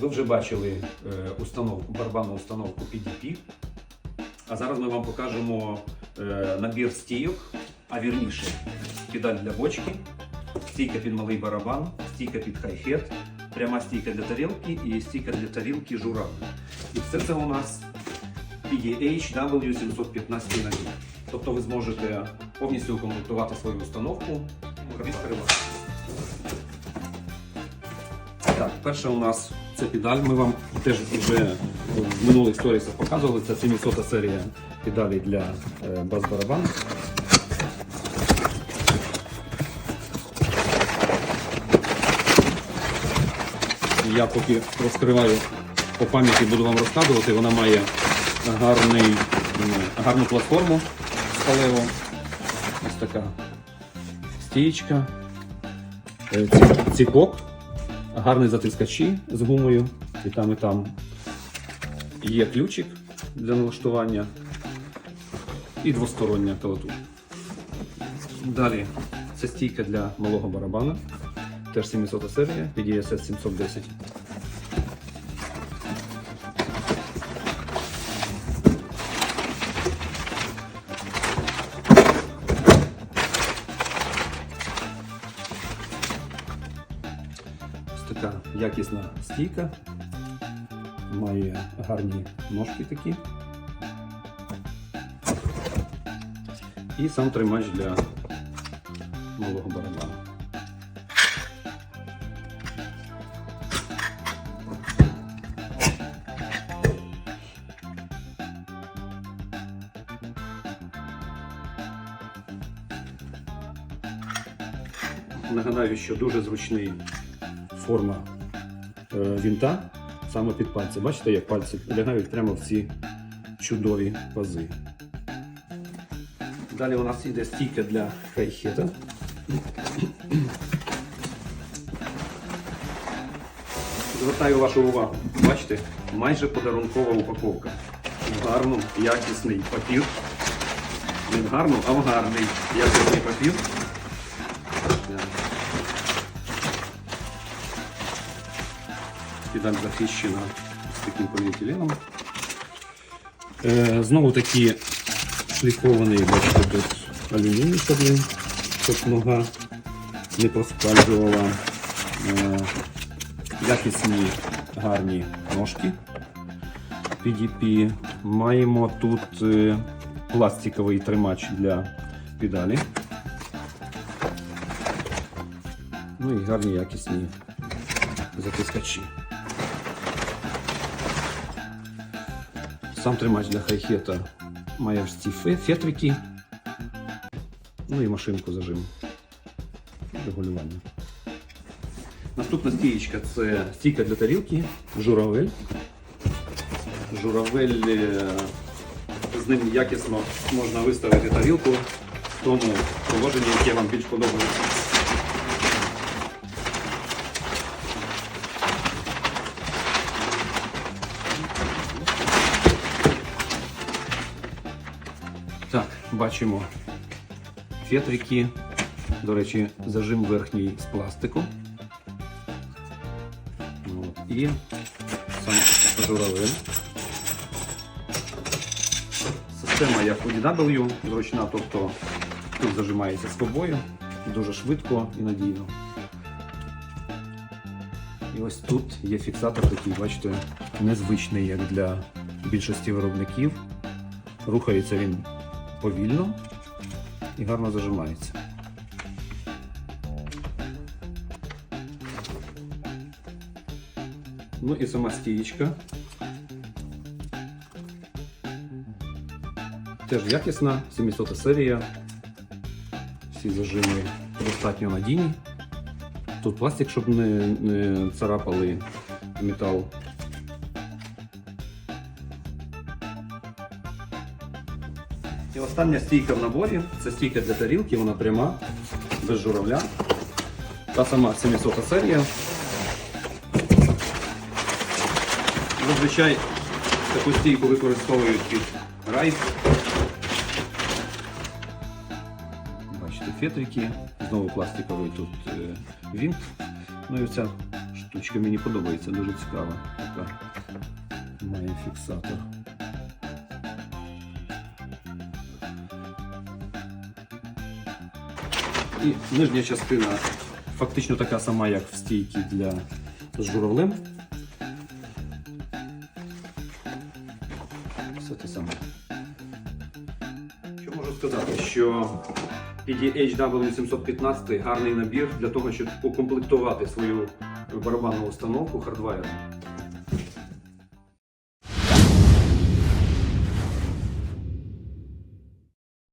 Ви вже бачили е, установку, барабанну установку PDP. А зараз ми вам покажемо е, набір стійок, а вірніше педаль для бочки, стійка під малий барабан, стійка під хай-хет, пряма стійка для тарілки і стійка для тарілки журавль. І все це у нас PDH W715 набір. Тобто ви зможете повністю укомплектувати свою установку. Відкривати. Так, перше у нас це педаль. Ми вам теж вже в минулих сторісах показували. Це 700 серія педалей для е, бас-барабану. Я поки розкриваю по пам'яті, буду вам розказувати. Вона має гарний, гарну платформу сталеву. Ось така стієчка, Е, ці- ціпок, гарні затискачі з гумою. І там, і там є ключик для налаштування і двостороння колотушка. Далі це стійка для малого барабана. Теж 700 серія, PDSS 710. Така якісна стійка. Має гарні ножки такі. І сам тримач для малого барабану. Нагадаю, що дуже зручний форма е, вінта саме під пальці. Бачите, як пальці лягають прямо в ці чудові пази. Далі у нас йде стійка для хай-хета. Звертаю вашу увагу. Бачите, майже подарункова упаковка. Гарно якісний папір. Не гарно, а гарний якісний папір. Педаль захищена з таким поліетиленом. Е, знову таки шліфований, бачите, тут алюміній, щоб, щоб нога не проскальзувала. Е, якісні гарні ножки PDP. Маємо тут е, пластиковий тримач для педалі. Ну і гарні якісні затискачі. Сам тримач для хай-хета має ось ці фетрики. Ну і машинку зажим регулювання. Наступна стієчка це стійка для тарілки, журавель. Журавель е, з ним якісно можна виставити тарілку в тому положенні, яке вам більш подобається. Бачимо фетрики. До речі, зажим верхній з пластику. І сам журавель. Система як у DW зручна, тобто тут зажимається скобою, дуже швидко і надійно. І ось тут є фіксатор такий, бачите, незвичний, як для більшості виробників. Рухається він повільно і гарно зажимається. Ну і сама стієчка. Теж якісна, 700 серія. Всі зажими достатньо надійні. Тут пластик, щоб не, не царапали метал. І остання стійка в наборі це стійка для тарілки, вона пряма, без журавля. Та сама 700 серія. Зазвичай таку стійку використовують під райс. Бачите, фетрики, знову пластиковий тут е, вінт. Ну і ця штучка мені подобається, дуже цікава. Така має фіксатор. І нижня частина фактично така сама, як в стійці для журавлем. Все те саме. Що можу сказати, що PDH W715 гарний набір для того, щоб укомплектувати свою барабанну установку хардвайром.